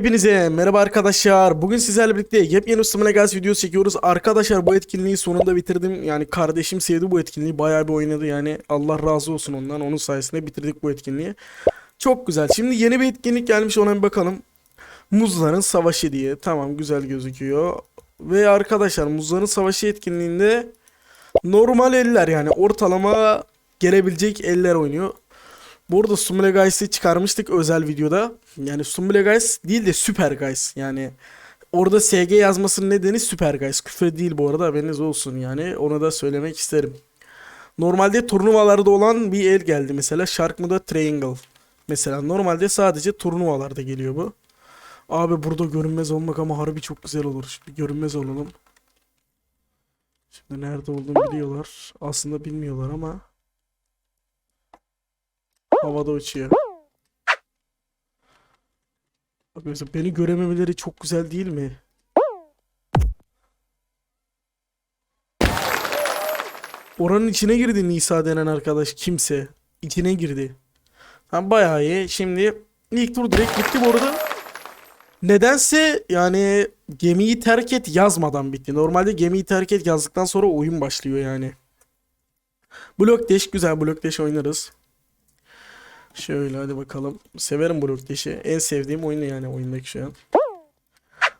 Hepinize merhaba arkadaşlar. Bugün sizlerle birlikte yepyeni Ustamına Gaz videosu çekiyoruz. Arkadaşlar bu etkinliği sonunda bitirdim. Yani kardeşim sevdi bu etkinliği. Bayağı bir oynadı yani. Allah razı olsun ondan. Onun sayesinde bitirdik bu etkinliği. Çok güzel. Şimdi yeni bir etkinlik gelmiş ona bir bakalım. Muzların Savaşı diye. Tamam güzel gözüküyor. Ve arkadaşlar Muzların Savaşı etkinliğinde normal eller yani ortalama gelebilecek eller oynuyor. Bu arada Stumble Guys'ı çıkarmıştık özel videoda. Yani Stumble Guys değil de Super Guys. Yani orada SG yazmasının nedeni Super Guys. Küfür değil bu arada haberiniz olsun yani. Onu da söylemek isterim. Normalde turnuvalarda olan bir el geldi mesela. Sharkmuda Triangle. Mesela normalde sadece turnuvalarda geliyor bu. Abi burada görünmez olmak ama harbi çok güzel olur. Bir görünmez olalım. Şimdi nerede olduğunu biliyorlar. Aslında bilmiyorlar ama. Havada uçuyor. Bak mesela beni görememeleri çok güzel değil mi? Oranın içine girdi Nisa denen arkadaş kimse. İçine girdi. Ha bayağı iyi. Şimdi ilk tur direkt bitti bu arada. Nedense yani gemiyi terk et yazmadan bitti. Normalde gemiyi terk et yazdıktan sonra oyun başlıyor yani. Blok Dash güzel Blok Dash oynarız. Şöyle hadi bakalım. Severim Blok Dash'i. En sevdiğim oyunu yani oyundaki şu an.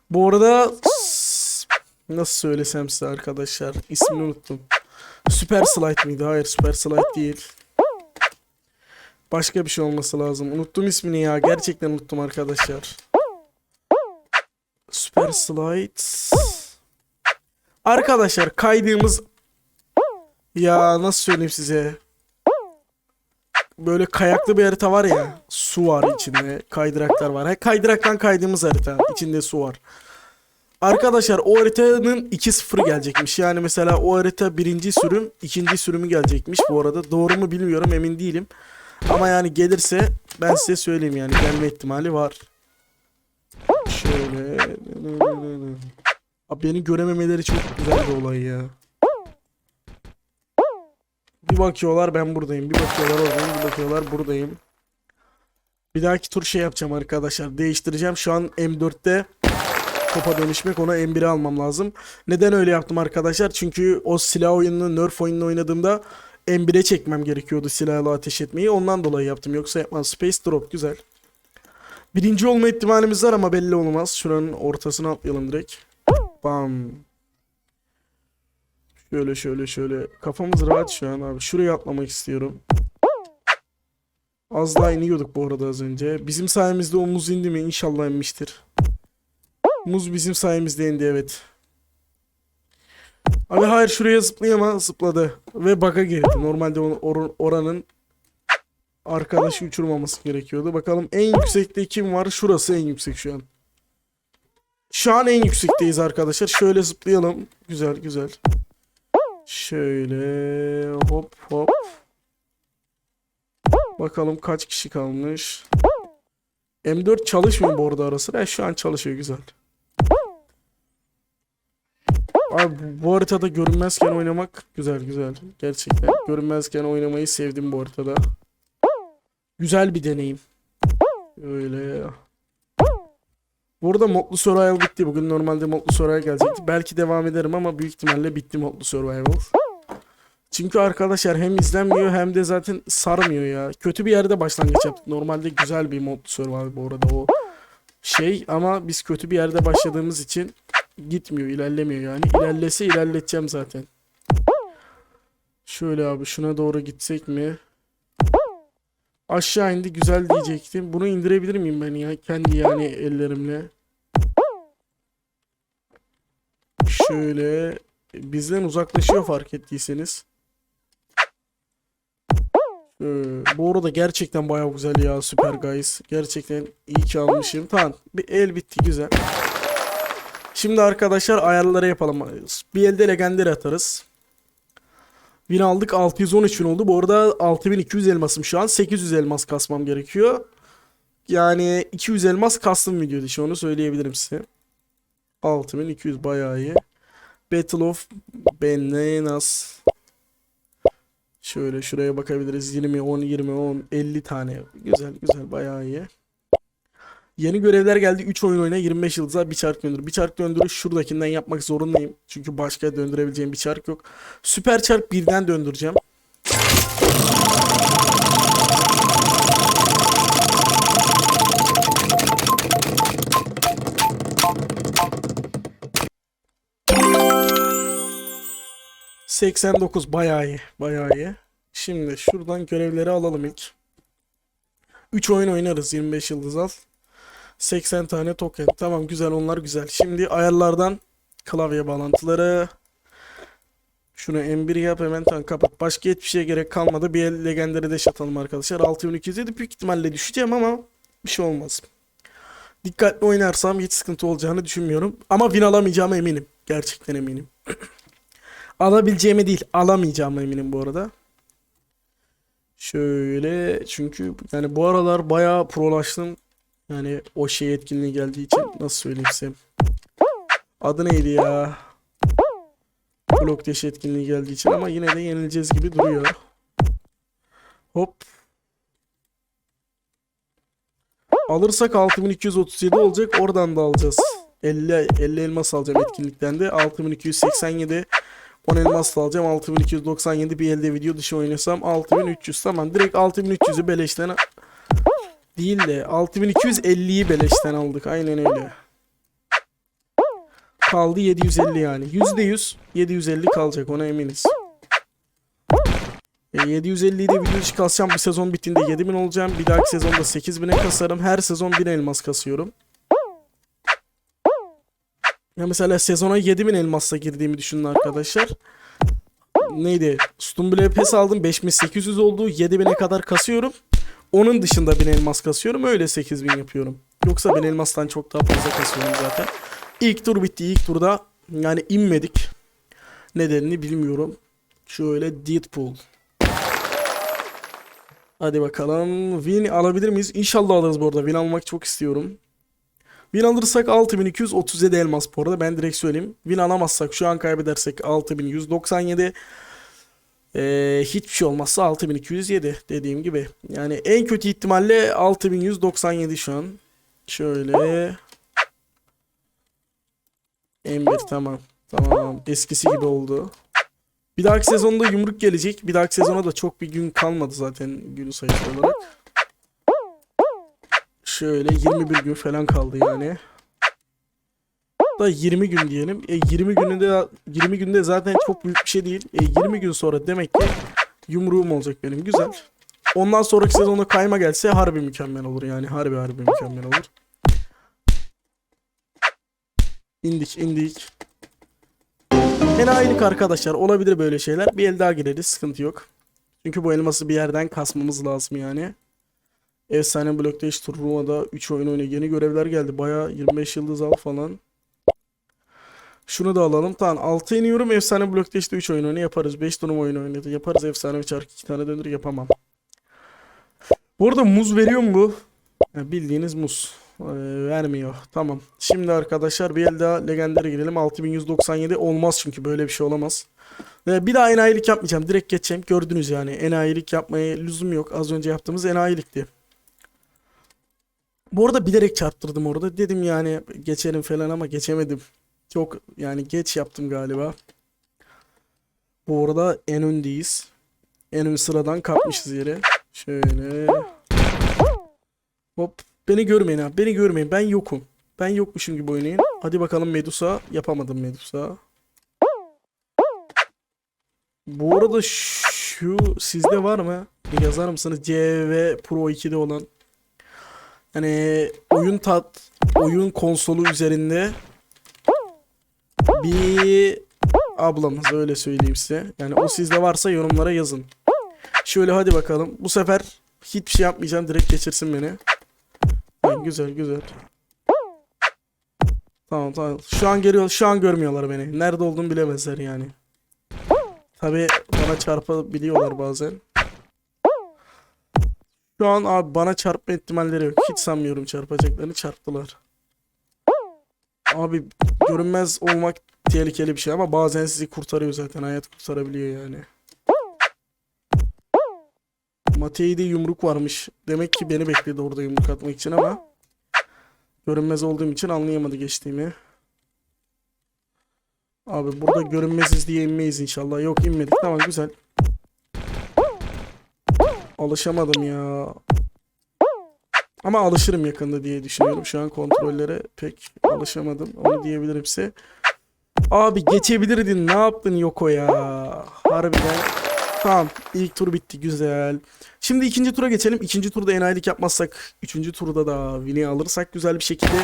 Bu arada nasıl söylesem size arkadaşlar ismini unuttum. Super Slide miydi? Hayır Super Slide değil. Başka bir şey olması lazım. Unuttum ismini ya. Gerçekten unuttum arkadaşlar. Super Slide. Arkadaşlar kaydığımız ya nasıl söyleyeyim size? Böyle kayaklı bir harita var ya. Su var içinde. Kaydıraklar var. He, kaydıraktan kaydığımız harita. içinde su var. Arkadaşlar o haritanın 2-0 gelecekmiş. Yani mesela o harita birinci sürüm, ikinci sürümü gelecekmiş bu arada. Doğru mu bilmiyorum emin değilim. Ama yani gelirse ben size söyleyeyim yani gelme ihtimali var. Şöyle. Abi beni görememeleri çok güzel bir olay ya. Bir bakıyorlar ben buradayım. Bir bakıyorlar oradayım. Bir bakıyorlar buradayım. Bir dahaki tur şey yapacağım arkadaşlar. Değiştireceğim. Şu an M4'te topa dönüşmek ona M1'e almam lazım. Neden öyle yaptım arkadaşlar? Çünkü o silah oyununu, nerf oyununu oynadığımda M1'e çekmem gerekiyordu silahla ateş etmeyi. Ondan dolayı yaptım. Yoksa yapmam. Space Drop güzel. Birinci olma ihtimalimiz var ama belli olmaz. Şuranın ortasına atlayalım direkt. Bam. Şöyle şöyle şöyle. Kafamız rahat şu an abi. Şuraya atlamak istiyorum. Az daha iniyorduk bu arada az önce. Bizim sayemizde o muz indi mi? İnşallah inmiştir. Muz bizim sayemizde indi evet. Abi hayır şuraya zıplayama zıpladı. Ve bug'a girdi. Normalde or- oranın arkadaşı uçurmaması gerekiyordu. Bakalım en yüksekte kim var? Şurası en yüksek şu an. Şu an en yüksekteyiz arkadaşlar. Şöyle zıplayalım. Güzel güzel. Şöyle hop hop. Bakalım kaç kişi kalmış. M4 çalışmıyor bu arada ara sıra. Şu an çalışıyor güzel. Abi bu- haritada görünmezken oynamak güzel güzel. Gerçekten görünmezken oynamayı sevdim bu haritada. Güzel bir deneyim. Öyle. Burada Modlu Survival bitti. Bugün normalde Modlu Survival gelecekti. Belki devam ederim ama büyük ihtimalle bitti Modlu Survival. Çünkü arkadaşlar hem izlenmiyor hem de zaten sarmıyor ya. Kötü bir yerde başlangıç yaptık. Normalde güzel bir Modlu Survival bu arada o şey ama biz kötü bir yerde başladığımız için gitmiyor, ilerlemiyor yani. İlerlese ilerleteceğim zaten. Şöyle abi şuna doğru gitsek mi? Aşağı indi güzel diyecektim. Bunu indirebilir miyim ben ya? Kendi yani ellerimle. Şöyle bizden uzaklaşıyor fark ettiyseniz. Ee, bu arada gerçekten bayağı güzel ya Super Guys. Gerçekten iyi ki almışım. Tamam bir el bitti güzel. Şimdi arkadaşlar ayarları yapalım. Bir elde legendary atarız. Win aldık 613 win oldu. Bu arada 6200 elmasım şu an. 800 elmas kasmam gerekiyor. Yani 200 elmas kastım video dışı onu söyleyebilirim size. 6200 bayağı iyi. Battle of Bananas. Şöyle şuraya bakabiliriz. 20, 10, 20, 10, 50 tane. Güzel güzel bayağı iyi. Yeni görevler geldi. 3 oyun oyna 25 yıldıza bir çark döndür. Bir çark döndürü şuradakinden yapmak zorundayım. Çünkü başka döndürebileceğim bir çark yok. Süper çark birden döndüreceğim. ...89 bayağı iyi. Bayağı iyi. Şimdi şuradan görevleri alalım ilk. 3 oyun oynarız 25 yıldız al. 80 tane token. Tamam güzel onlar güzel. Şimdi ayarlardan klavye bağlantıları. Şunu M1 yap hemen tamam kapat. Başka hiçbir şeye gerek kalmadı. Bir legendary dash atalım arkadaşlar. 6207 büyük ihtimalle düşeceğim ama bir şey olmaz. Dikkatli oynarsam hiç sıkıntı olacağını düşünmüyorum. Ama win alamayacağıma eminim. Gerçekten eminim. Alabileceğime değil alamayacağıma eminim bu arada. Şöyle çünkü yani bu aralar bayağı prolaştım. Yani o şey etkinliği geldiği için nasıl söyleyeyim size. Adı neydi ya? Blok Dash etkinliği geldiği için ama yine de yenileceğiz gibi duruyor. Hop. Alırsak 6237 olacak. Oradan da alacağız. 50 50 elmas alacağım etkinlikten de. 6287 10 elmas alacağım. 6297 bir elde video dışı oynasam 6300 tamam. Direkt 6300'ü beleşten değil de 6250'yi beleşten aldık. Aynen öyle. Kaldı 750 yani. %100 750 kalacak ona eminiz. E, 750'yi de video kasacağım. Bir sezon bittiğinde 7000 olacağım. Bir dahaki sezonda 8000'e kasarım. Her sezon 1000 elmas kasıyorum. Ya mesela sezona 7000 elmasla girdiğimi düşünün arkadaşlar. Neydi? Stumble pes aldım. 5800 oldu. 7000'e kadar kasıyorum. Onun dışında 1000 elmas kasıyorum. Öyle 8000 yapıyorum. Yoksa 1000 elmastan çok daha fazla kasıyorum zaten. İlk tur bitti. İlk turda yani inmedik. Nedenini bilmiyorum. Şöyle Deadpool. Hadi bakalım. Win alabilir miyiz? İnşallah alırız bu arada. Win almak çok istiyorum. Win alırsak 6237 elmas bu arada ben direkt söyleyeyim. Win alamazsak şu an kaybedersek 6197. Ee, hiçbir şey olmazsa 6207 dediğim gibi. Yani en kötü ihtimalle 6197 şu an. Şöyle. M1 tamam. Tamam. Eskisi gibi oldu. Bir dahaki sezonda yumruk gelecek. Bir dahaki sezona da çok bir gün kalmadı zaten gün sayısı olarak. Şöyle 21 gün falan kaldı yani. Da 20 gün diyelim. E 20 gününde 20 günde zaten çok büyük bir şey değil. E 20 gün sonra demek ki yumruğum olacak benim. Güzel. Ondan sonraki sezonda kayma gelse harbi mükemmel olur yani. Harbi harbi mükemmel olur. İndik indik. Enayilik arkadaşlar. Olabilir böyle şeyler. Bir el daha gireriz. Sıkıntı yok. Çünkü bu elması bir yerden kasmamız lazım yani. Efsane Blockdash turnuvada 3 oyun oyna yeni görevler geldi. Baya 25 yıldız al falan. Şunu da alalım. Tamam 6 iniyorum. Efsane Blockdash'te 3 oyun oyna yaparız. 5 turnuva oyun oynadı. Yaparız efsane bir çark 2 tane döndür yapamam. Bu arada muz veriyor mu bu? Ya bildiğiniz muz. Ee, vermiyor. Tamam. Şimdi arkadaşlar bir el daha legendere girelim. 6197 olmaz çünkü böyle bir şey olamaz. Ee, bir daha enayilik yapmayacağım. Direkt geçeceğim. Gördünüz yani. Enayilik yapmaya lüzum yok. Az önce yaptığımız enayilikti. Bu arada bilerek çarptırdım orada. Dedim yani geçerim falan ama geçemedim. Çok yani geç yaptım galiba. Bu arada en öndeyiz. En ön sıradan kapmışız yere. Şöyle. Hop. Beni görmeyin ha. Beni görmeyin. Ben yokum. Ben yokmuşum gibi oynayın. Hadi bakalım Medusa. Yapamadım Medusa. Bu arada şu sizde var mı? Yazar mısınız? CV Pro 2'de olan. Hani oyun tat, oyun konsolu üzerinde bir ablamız öyle söyleyeyim size. Yani o sizde varsa yorumlara yazın. Şöyle hadi bakalım. Bu sefer hiçbir şey yapmayacağım. Direkt geçirsin beni. Ha, güzel güzel. Tamam tamam. Şu an geliyor. Şu an görmüyorlar beni. Nerede olduğumu bilemezler yani. Tabi bana çarpabiliyorlar bazen. Şu an abi bana çarpma ihtimalleri yok. Hiç sanmıyorum çarpacaklarını çarptılar. Abi görünmez olmak tehlikeli bir şey ama bazen sizi kurtarıyor zaten. Hayat kurtarabiliyor yani. Matei'de yumruk varmış. Demek ki beni bekledi orada yumruk atmak için ama Görünmez olduğum için anlayamadı geçtiğimi. Abi burada görünmeziz diye inmeyiz inşallah. Yok inmedik. Tamam güzel. Alışamadım ya. Ama alışırım yakında diye düşünüyorum. Şu an kontrollere pek alışamadım. Onu diyebilirim size. Abi geçebilirdin. Ne yaptın Yoko ya? Harbiden. Tamam. ilk tur bitti. Güzel. Şimdi ikinci tura geçelim. İkinci turda enayilik yapmazsak, üçüncü turda da win'i alırsak güzel bir şekilde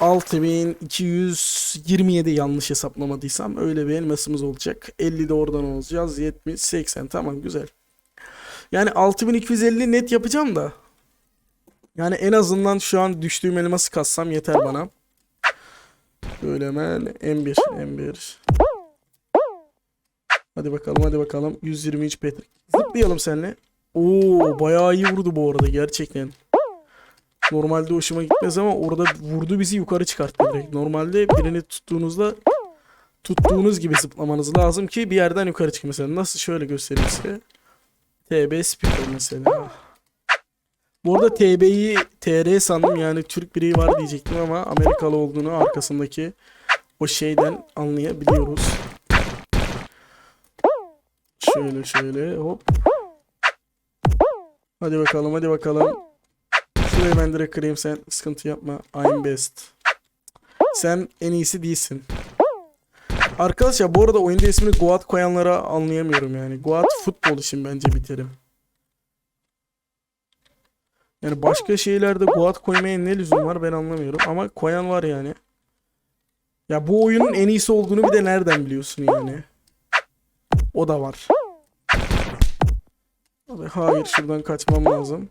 6227 yanlış hesaplamadıysam öyle bir elmasımız olacak. 50 de oradan olacağız. 70, 80 tamam güzel. Yani 6250 net yapacağım da. Yani en azından şu an düştüğüm elması kassam yeter bana. Böyle hemen M1, M1. Hadi bakalım hadi bakalım. 123 Patrick. Zıplayalım seninle. Oo bayağı iyi vurdu bu arada gerçekten. Normalde hoşuma gitmez ama orada vurdu bizi yukarı çıkarttı direkt. Normalde birini tuttuğunuzda tuttuğunuz gibi zıplamanız lazım ki bir yerden yukarı çıkın. Mesela nasıl şöyle göstereyim size. TB speaker mesela. Bu arada TB'yi TR sandım yani Türk biri var diyecektim ama Amerikalı olduğunu arkasındaki o şeyden anlayabiliyoruz. Şöyle şöyle hop. Hadi bakalım hadi bakalım. Şurayı ben direkt kırayım sen sıkıntı yapma. I'm best. Sen en iyisi değilsin. Arkadaşlar bu arada oyunda ismini Goat koyanlara anlayamıyorum yani. Goat futbol için bence biterim. Yani başka şeylerde Goat koymaya ne lüzum var ben anlamıyorum. Ama koyan var yani. Ya bu oyunun en iyisi olduğunu bir de nereden biliyorsun yani? O da var. Hayır şuradan kaçmam lazım.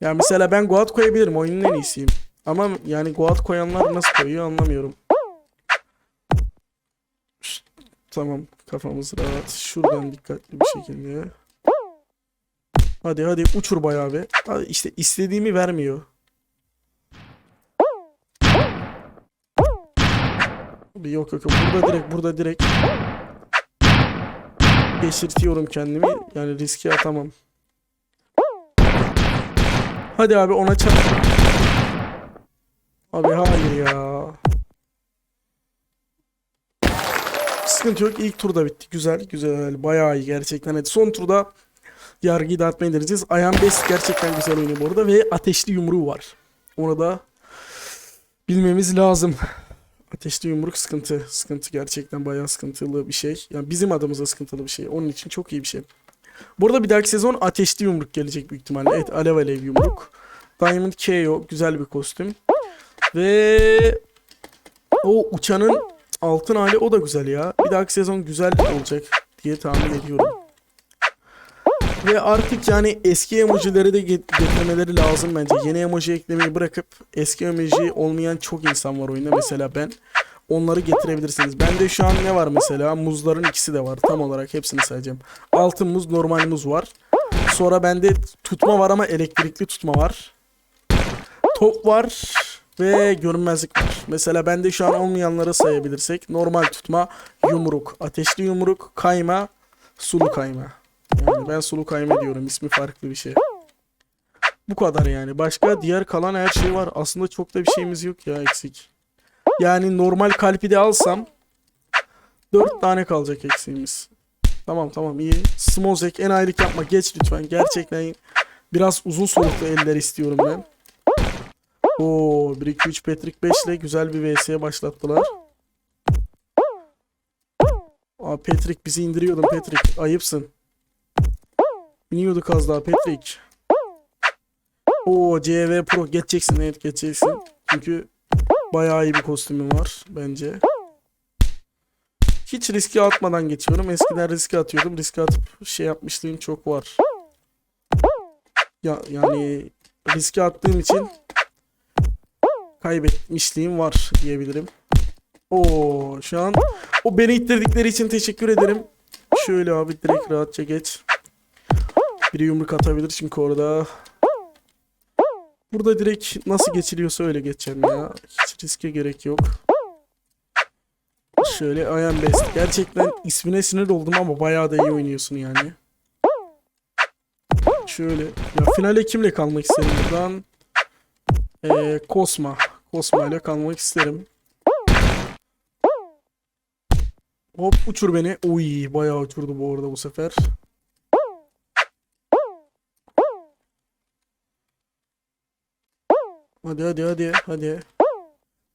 Ya mesela ben Goat koyabilirim. Oyunun en iyisiyim. Ama yani Goat koyanlar nasıl koyuyor anlamıyorum. Şşt, tamam kafamız rahat. Şuradan dikkatli bir şekilde. Hadi hadi uçur bayağı bir. Hadi işte istediğimi vermiyor. Abi yok yok yok. Burada direkt burada direkt. Geçirtiyorum kendimi. Yani riske atamam. Hadi abi ona çarp. Abi hayır ya. Sıkıntı yok. İlk turda bitti. Güzel güzel. Bayağı iyi gerçekten. Hadi son turda yargıyı dağıtmayı deneyeceğiz. Ayhan Best gerçekten güzel oynuyor bu arada. Ve ateşli yumruğu var. Onu da bilmemiz lazım. Ateşli yumruk sıkıntı. Sıkıntı gerçekten bayağı sıkıntılı bir şey. Yani bizim adımıza sıkıntılı bir şey. Onun için çok iyi bir şey. Bu arada bir dahaki sezon ateşli yumruk gelecek büyük ihtimalle. Evet alev alev yumruk. Diamond KO güzel bir kostüm. Ve o uçanın altın hali o da güzel ya. Bir dahaki sezon güzel olacak diye tahmin ediyorum. Ve artık yani eski emojileri de get- getirmeleri lazım bence. Yeni emoji eklemeyi bırakıp eski emoji olmayan çok insan var oyunda. Mesela ben. Onları getirebilirsiniz. Bende şu an ne var mesela? Muzların ikisi de var. Tam olarak hepsini sayacağım. Altın muz, normal muz var. Sonra bende tutma var ama elektrikli tutma var. Top var ve görünmezlik var. Mesela bende şu an olmayanları sayabilirsek normal tutma, yumruk, ateşli yumruk, kayma, sulu kayma. Yani ben sulu kayma diyorum. ismi farklı bir şey. Bu kadar yani. Başka diğer kalan her şey var. Aslında çok da bir şeyimiz yok ya eksik. Yani normal kalpi de alsam 4 tane kalacak eksiğimiz. Tamam tamam iyi. Smozek en aylık yapma. Geç lütfen. Gerçekten biraz uzun soluklu eller istiyorum ben. Oo 1 2 3 Patrick 5 ile güzel bir VS'ye başlattılar. Aa Patrick bizi indiriyordun Patrick. Ayıpsın. Biniyorduk az daha Patrick. Oo CV Pro geçeceksin evet geçeceksin. Çünkü bayağı iyi bir kostümüm var bence. Hiç riske atmadan geçiyorum. Eskiden riske atıyordum. Riske atıp şey yapmışlığım çok var. Ya yani riske attığım için kaybetmişliğim var diyebilirim. Oo şu an o beni ittirdikleri için teşekkür ederim. Şöyle abi direkt rahatça geç. Biri yumruk atabilir çünkü orada. Burada direkt nasıl geçiliyorsa öyle geçeceğim ya. Hiç riske gerek yok. Şöyle I am best. Gerçekten ismine sinir oldum ama bayağı da iyi oynuyorsun yani. Şöyle. Ya finale kimle kalmak istedim buradan? Ee, Kosma. Kosma ile kalmak isterim. Hop uçur beni. Uy bayağı uçurdu bu arada bu sefer. Hadi hadi hadi hadi.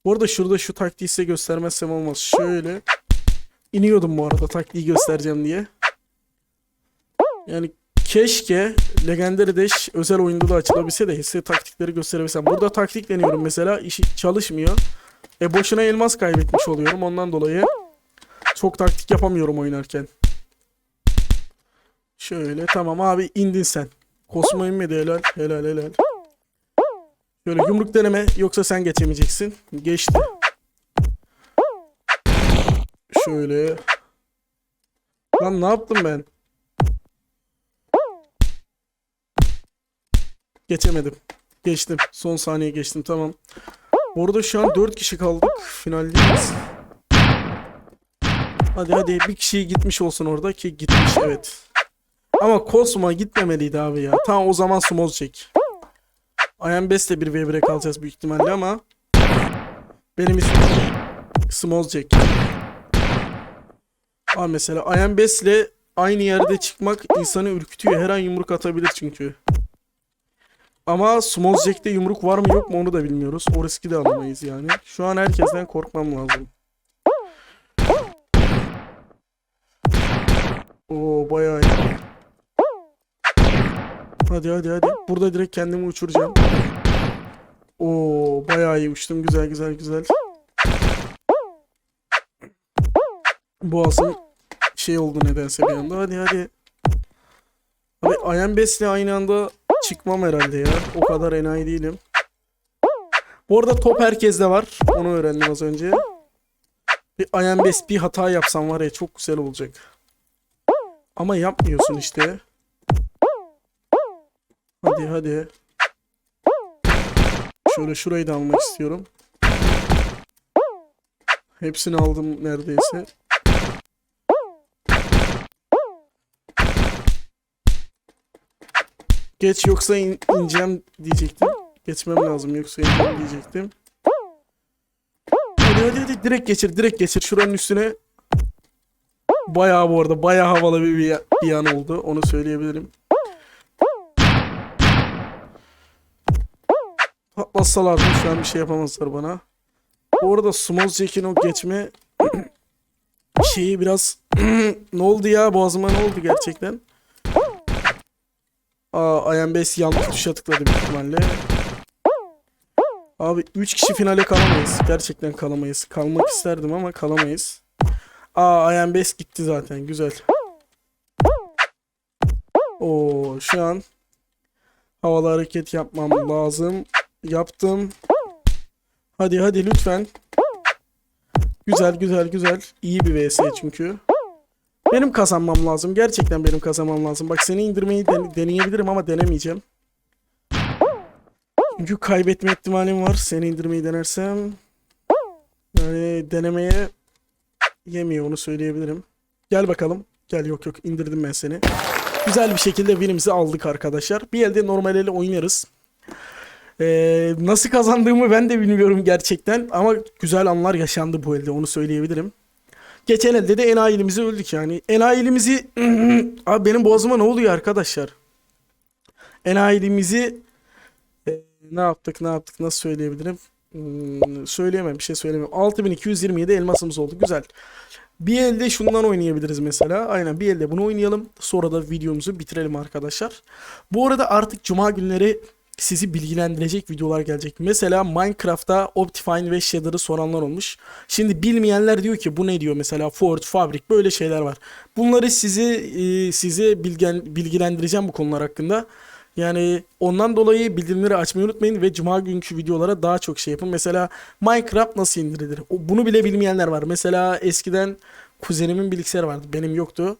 Bu arada şurada şu taktiği size göstermezsem olmaz. Şöyle. iniyordum bu arada taktiği göstereceğim diye. Yani keşke Legendary Dash özel oyunda da açılabilse de size taktikleri gösterebilsem. Burada taktik deniyorum mesela. işi çalışmıyor. E boşuna elmas kaybetmiş oluyorum. Ondan dolayı çok taktik yapamıyorum oynarken. Şöyle tamam abi indin sen. Kosmo inmedi helal helal helal. Şöyle yumruk deneme yoksa sen geçemeyeceksin. Geçti. Şöyle. Lan ne yaptım ben? Geçemedim. Geçtim. Son saniye geçtim tamam. Orada şu an 4 kişi kaldık. Finaldeyiz. Hadi hadi bir kişi gitmiş olsun orada ki gitmiş evet. Ama Cosmo gitmemeliydi abi ya. Tamam o zaman Smoz çek. Iron Best'le bir v kalacağız büyük ihtimalle ama benim ismim Smoz Jack. Abi mesela Iron Best'le aynı yerde çıkmak insanı ürkütüyor. Her an yumruk atabilir çünkü. Ama Smoz Jack'te yumruk var mı yok mu onu da bilmiyoruz. O riski de alamayız yani. Şu an herkesten korkmam lazım. Oo bayağı iyi. Hadi hadi hadi. Burada direkt kendimi uçuracağım. Oo bayağı iyi uçtum. Güzel güzel güzel. Boğazım şey oldu nedense bir anda. Hadi hadi. Abi Ayan Best'le aynı anda çıkmam herhalde ya. O kadar enayi değilim. Bu arada top herkeste var. Onu öğrendim az önce. Bir Ayan Best bir hata yapsam var ya çok güzel olacak. Ama yapmıyorsun işte. Hadi hadi. Şöyle şurayı da almak istiyorum. Hepsini aldım neredeyse. Geç yoksa in- ineceğim diyecektim. Geçmem lazım yoksa ineceğim diyecektim. Hadi hadi hadi direkt geçir direkt geçir şuranın üstüne. Bayağı bu arada bayağı havalı bir, bir, bir an oldu onu söyleyebilirim. Patlatsalardı şu an bir şey yapamazlar bana. Bu arada Small Jack'in o geçme şeyi biraz ne oldu ya boğazıma ne oldu gerçekten? Aa Base yanlış tuşa tıkladı büyük ihtimalle. Abi 3 kişi finale kalamayız. Gerçekten kalamayız. Kalmak isterdim ama kalamayız. Aa Base gitti zaten. Güzel. Oo şu an havalı hareket yapmam lazım. Yaptım. Hadi hadi lütfen. Güzel güzel güzel. İyi bir vs çünkü. Benim kazanmam lazım. Gerçekten benim kazanmam lazım. Bak seni indirmeyi den- deneyebilirim ama denemeyeceğim. Çünkü kaybetme ihtimalim var. Seni indirmeyi denersem. Yani denemeye yemiyor onu söyleyebilirim. Gel bakalım. Gel yok yok indirdim ben seni. Güzel bir şekilde winimizi aldık arkadaşlar. Bir elde normal ele oynarız. Ee, nasıl kazandığımı ben de bilmiyorum gerçekten. Ama güzel anlar yaşandı bu elde onu söyleyebilirim. Geçen elde de enayilimizi öldük yani. Enayilimizi... Abi benim boğazıma ne oluyor arkadaşlar? Enayilimizi... e, ne yaptık ne yaptık nasıl söyleyebilirim? Hmm, söyleyemem bir şey söyleyemem. 6227 elmasımız oldu güzel. Bir elde şundan oynayabiliriz mesela. Aynen bir elde bunu oynayalım. Sonra da videomuzu bitirelim arkadaşlar. Bu arada artık cuma günleri sizi bilgilendirecek videolar gelecek. Mesela Minecraft'ta Optifine ve Shader'ı soranlar olmuş. Şimdi bilmeyenler diyor ki bu ne diyor mesela Forge, Fabric böyle şeyler var. Bunları sizi e, size bilgen, bilgilendireceğim bu konular hakkında. Yani ondan dolayı bildirimleri açmayı unutmayın ve cuma günkü videolara daha çok şey yapın. Mesela Minecraft nasıl indirilir? Bunu bile bilmeyenler var. Mesela eskiden kuzenimin bilgisayarı vardı. Benim yoktu.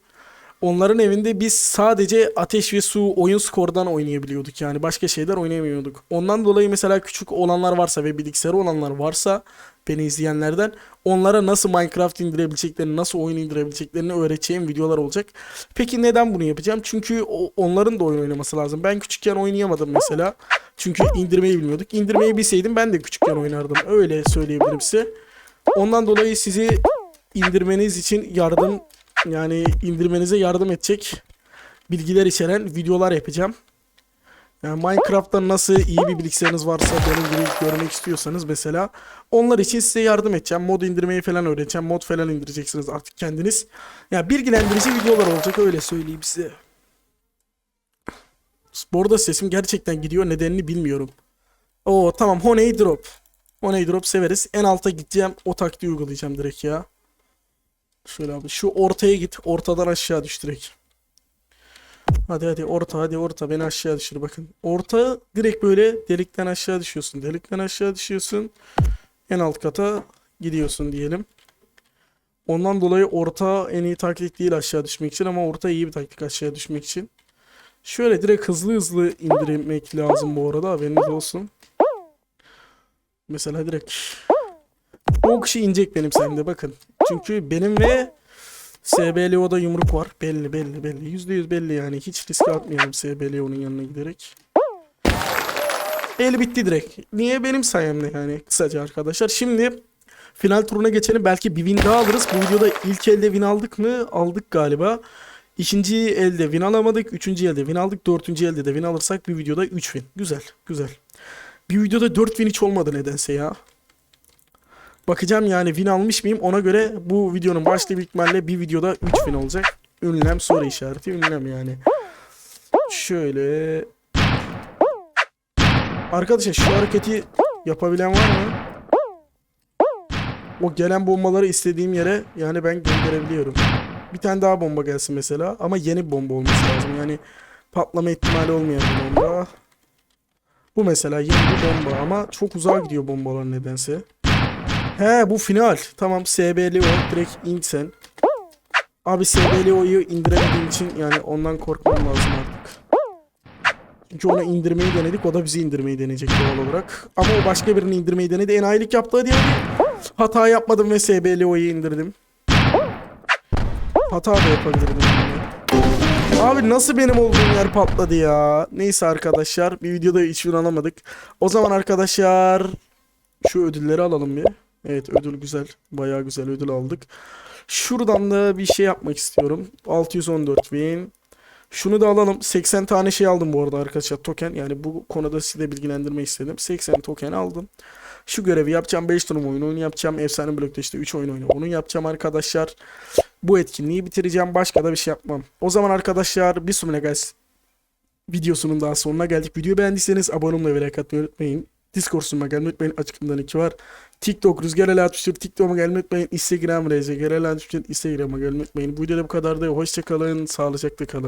Onların evinde biz sadece ateş ve su oyun skordan oynayabiliyorduk yani başka şeyler oynayamıyorduk. Ondan dolayı mesela küçük olanlar varsa ve bilgisayarı olanlar varsa beni izleyenlerden onlara nasıl Minecraft indirebileceklerini, nasıl oyun indirebileceklerini öğreteceğim videolar olacak. Peki neden bunu yapacağım? Çünkü onların da oyun oynaması lazım. Ben küçükken oynayamadım mesela. Çünkü indirmeyi bilmiyorduk. İndirmeyi bilseydim ben de küçükken oynardım. Öyle söyleyebilirim size. Ondan dolayı sizi indirmeniz için yardım yani indirmenize yardım edecek bilgiler içeren videolar yapacağım. Yani Minecraft'ta nasıl iyi bir bilgisayarınız varsa benim gibi görmek istiyorsanız mesela onlar için size yardım edeceğim. Mod indirmeyi falan öğreteceğim. Mod falan indireceksiniz artık kendiniz. Yani bilgilendirici videolar olacak öyle söyleyeyim size. Bu arada sesim gerçekten gidiyor. Nedenini bilmiyorum. Oo tamam Honey Drop. Honey Drop severiz. En alta gideceğim. O taktiği uygulayacağım direkt ya. Şöyle abi şu ortaya git. Ortadan aşağı düş direkt. Hadi hadi orta hadi orta beni aşağı düşür bakın. Orta direkt böyle delikten aşağı düşüyorsun. Delikten aşağı düşüyorsun. En alt kata gidiyorsun diyelim. Ondan dolayı orta en iyi taktik değil aşağı düşmek için ama orta iyi bir taktik aşağı düşmek için. Şöyle direkt hızlı hızlı indirmek lazım bu arada haberiniz olsun. Mesela direkt o kişi inecek benim sende bakın. Çünkü benim ve SBLO'da yumruk var. Belli belli belli. Yüzde yüz belli yani. Hiç riske atmayalım SBLO'nun yanına giderek. El bitti direkt. Niye? Benim sayemde yani. Kısaca arkadaşlar. Şimdi final turuna geçelim. Belki bir win daha alırız. Bu videoda ilk elde win aldık mı? Aldık galiba. İkinci elde win alamadık. Üçüncü elde win aldık. Dördüncü elde de win alırsak bir videoda 3 win. Güzel. Güzel. Bir videoda 4 win hiç olmadı nedense ya. Bakacağım yani win almış mıyım ona göre bu videonun başlığı büyük ihtimalle bir videoda 3 win olacak. Ünlem soru işareti ünlem yani. Şöyle. Arkadaşlar şu hareketi yapabilen var mı? O gelen bombaları istediğim yere yani ben gönderebiliyorum. Bir tane daha bomba gelsin mesela ama yeni bir bomba olması lazım. Yani patlama ihtimali olmayan bir bomba. Bu mesela yeni bir bomba ama çok uzağa gidiyor bombalar nedense. He bu final. Tamam SBLO direkt in sen. Abi SBLO'yu indiremediğim için yani ondan korkmam lazım artık. Çünkü onu indirmeyi denedik. O da bizi indirmeyi deneyecek doğal olarak. Ama o başka birini indirmeyi denedi. Enayilik yaptı hadi. Hata yapmadım ve SBLO'yu indirdim. Hata da yapabilirdim. Abi nasıl benim olduğum yer patladı ya. Neyse arkadaşlar bir videoda hiç alamadık. O zaman arkadaşlar şu ödülleri alalım bir. Evet ödül güzel. Bayağı güzel ödül aldık. Şuradan da bir şey yapmak istiyorum. 614 bin. Şunu da alalım. 80 tane şey aldım bu arada arkadaşlar token. Yani bu konuda size bilgilendirmek istedim. 80 token aldım. Şu görevi yapacağım. 5 turnuva oyunu onu yapacağım. Efsane blokta işte 3 oyun oyunu onu yapacağım arkadaşlar. Bu etkinliği bitireceğim. Başka da bir şey yapmam. O zaman arkadaşlar bir sonraki videosunun daha sonuna geldik. Videoyu beğendiyseniz abone olmayı ve like atmayı unutmayın. Discord sunuma gelmeyi unutmayın. Açıklamada linki var. TikTok Rüzgar El Atmıştır. TikTok'a gelmeyi unutmayın. Instagram Rüzgar El Atmıştır. Instagram'a gelmeyi unutmayın. Bu videoda bu kadar da. Hoşçakalın. Sağlıcakla kalın.